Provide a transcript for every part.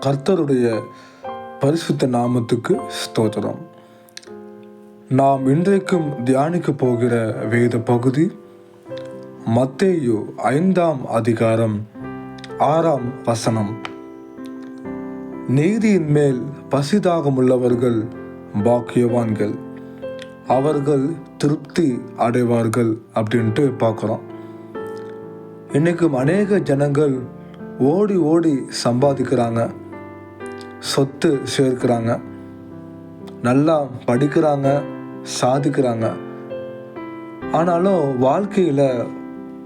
கர்த்தருடைய பரிசுத்த நாமத்துக்கு ஸ்தோத்திரம். நாம் இன்றைக்கும் தியானிக்க போகிற வேத பகுதி மத்தேயு ஐந்தாம் அதிகாரம் ஆறாம் வசனம். நீதியின் மேல் பசிதாகமுள்ளவர்கள் பாக்கியவான்கள் அவர்கள் திருப்தி அடைவார்கள் அப்படின்ட்டு பார்க்குறோம். இன்றைக்கும் அநேக ஜனங்கள் ஓடி ஓடி சம்பாதிக்கிறாங்க. சொத்து சேர்க்கிறாங்க. நல்லா படிக்கிறாங்க சாதிக்கிறாங்க. ஆனாலும் வாழ்க்கையில்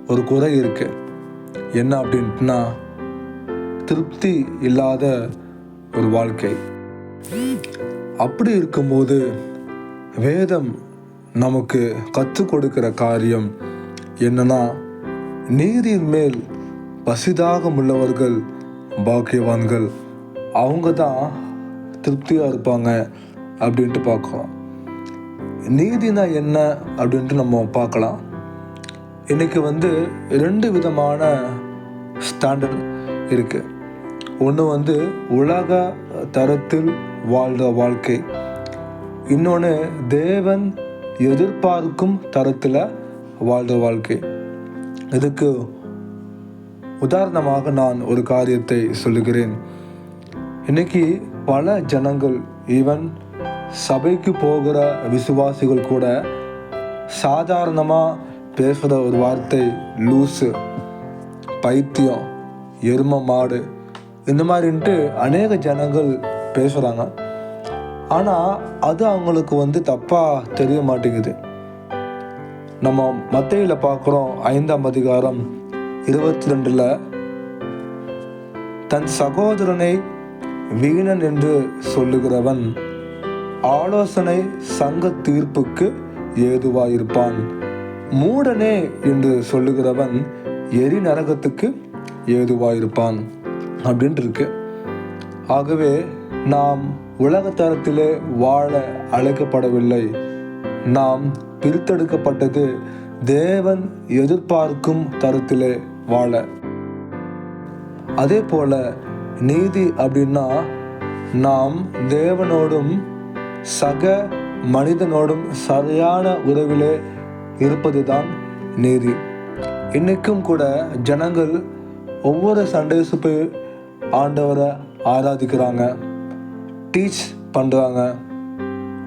ஒரு குறை இருக்கு. என்ன அப்படின்ட்டுனா திருப்தி இல்லாத ஒரு வாழ்க்கை. அப்படி இருக்கும்போது வேதம் நமக்கு கற்றுக் கொடுக்கிற காரியம் என்னன்னா நீரின் மேல் பசிதாகம் உள்ளவர்கள் பாக்கியவான்கள். அவங்க தான் திருப்தியாக இருப்பாங்க அப்படின்ட்டு பார்க்குறோம். நீதினா என்ன அப்படின்ட்டு நம்ம பார்க்கலாம். இன்றைக்கி வந்து ரெண்டு விதமான ஸ்டாண்டர்ட் இருக்குது ஒன்று வந்து உலக தரத்தில் வாழ்கிற வாழ்க்கை. இன்னொன்று தேவன் எதிர்பார்க்கும் தரத்தில் வாழ்கிற வாழ்க்கை. இதுக்கு உதாரணமாக நான் ஒரு காரியத்தை சொல்லுகிறேன். இன்னைக்கு பல ஜனங்கள் ஈவன் சபைக்கு போகிற விசுவாசிகள் கூட சாதாரணமாக பேசுகிற ஒரு வார்த்தை லூஸு பைத்தியம் எரும மாடு இந்த மாதிரின்ட்டு அநேக ஜனங்கள் பேசுகிறாங்க ஆனால் அது அவங்களுக்கு வந்து தப்பாக தெரிய மாட்டேங்குது. நம்ம மத்தையில் பார்க்குறோம் ஐந்தாம் அதிகாரம் இருபத்தி ரெண்டில் தன் சகோதரனை வீணன் என்று சொல்லுகிறவன் ஆலோசனை சங்க தீர்ப்புக்கு ஏதுவாயிருப்பான். மூடனே என்று சொல்லுகிறவன் எரி நரகத்துக்கு ஏதுவாயிருப்பான் அப்படின்ட்டு இருக்கு ஆகவே நாம் உலகத்தரத்திலே வாழ அழைக்கப்படவில்லை. நாம் பிரித்தெடுக்கப்பட்டது தேவன் எதிர்பார்க்கும் தரத்திலே வாழ. அதே போல நீதி அப்படின்னா நாம் தேவனோடும் சக மனிதனோடும் சரியான உறவிலே இருப்பதுதான் நீதி. இன்னைக்கும் கூட ஜனங்கள் ஒவ்வொரு சண்டேஸு போய் ஆண்டவரை ஆராதிக்கிறாங்க டீச் பண்ணுறாங்க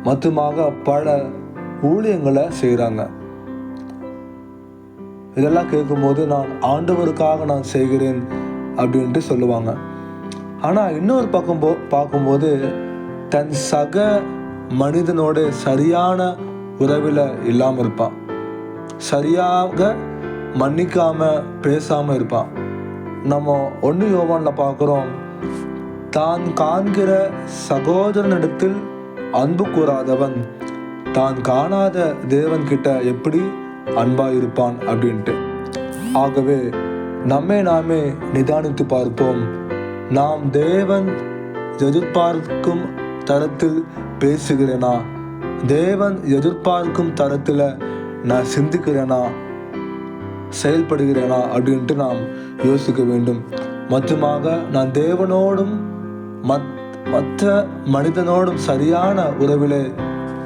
மொத்தமாக பல ஊழியங்களை செய்கிறாங்க இதெல்லாம் கேட்கும்போது நான் ஆண்டவருக்காக நான் செய்கிறேன் அப்படின்ட்டு சொல்லுவாங்க. ஆனால் இன்னொரு பக்கம் போ பார்க்கும்போது தன் சக மனிதனோட சரியான உறவில் இல்லாமல் இருப்பான். சரியாக மன்னிக்காம பேசாமல் இருப்பான். நம்ம ஒன்று யோவானில் பார்க்குறோம் தான் காண்கிற சகோதரனிடத்தில் அன்பு கூறாதவன் தான் காணாத தேவன்கிட்ட எப்படி அன்பாக இருப்பான் அப்படின்ட்டு. ஆகவே நம்மை நாமே நிதானித்து பார்ப்போம். நாம் தேவன் எதிர்பார்க்கும் தரத்தில் பேசுகிறேனா? தேவன் எதிர்பார்க்கும் தரத்தில் நான் சிந்திக்கிறேனா? செயல்படுகிறேனா? அப்படின்ட்டு நாம் யோசிக்க வேண்டும். மற்றுமாக நான் தேவனோடும் மத் மற்ற மனிதனோடும் சரியான உறவில்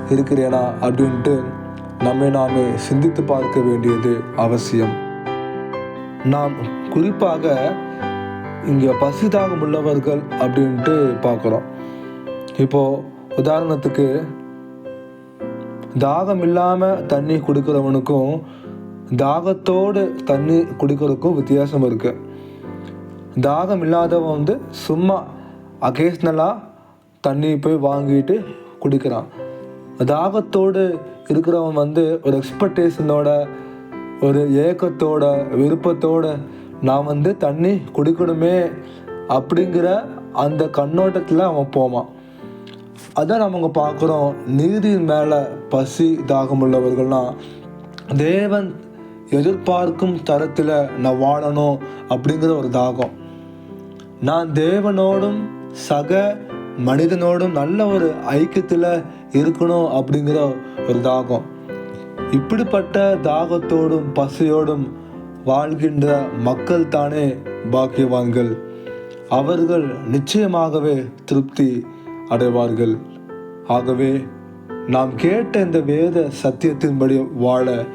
இருக்கிறேனா? அப்படின்ட்டு நம்மை நாமே சிந்தித்து பார்க்க வேண்டியது அவசியம். நாம் குறிப்பாக இங்கே பசிதாகம் உள்ளவர்கள் அப்படின்ட்டு பார்க்குறோம். இப்போது உதாரணத்துக்கு தாகம் இல்லாமல் தண்ணி குடிக்கிறவனுக்கும் தாகத்தோடு தண்ணி குடிக்கிறதுக்கும் வித்தியாசம் இருக்குது தாகம் இல்லாதவன் வந்து சும்மா அகேஷ்னலாக தண்ணி போய் வாங்கிட்டு குடிக்கிறான். தாகத்தோடு இருக்கிறவன் வந்து ஒரு எக்ஸ்பெக்டேஷனோட ஒரு ஏக்கத்தோட விருப்பத்தோட நான் வந்து தண்ணி குடிக்கணுமே அப்படிங்கிற அந்த கண்ணோட்டத்தில் அவன் போவான். அதான் நம்ம அங்கே பார்க்குறோம் நீதியின் மேலே பசி தாகம் உள்ளவர்கள்னா தேவன் எதிர்பார்க்கும் தரத்தில் நான் வாழணும் அப்படிங்கிற ஒரு தாகம். நான் தேவனோடும் சக மனிதனோடும் நல்ல ஒரு ஐக்கியத்தில் இருக்கணும் அப்படிங்கிற ஒரு தாகம். இப்படிப்பட்ட தாகத்தோடும் பசியோடும் வாழ்கின்ற மக்கள் தானே பாக்கியவான்கள். அவர்கள் நிச்சயமாகவே திருப்தி அடைவார்கள். ஆகவே நாம் கேட்ட இந்த வேத சத்தியத்தின்படி வாழ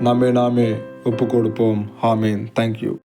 நம்மை நாமே ஒப்பு கொடுப்போம் ஆமீன் தேங்க்யூ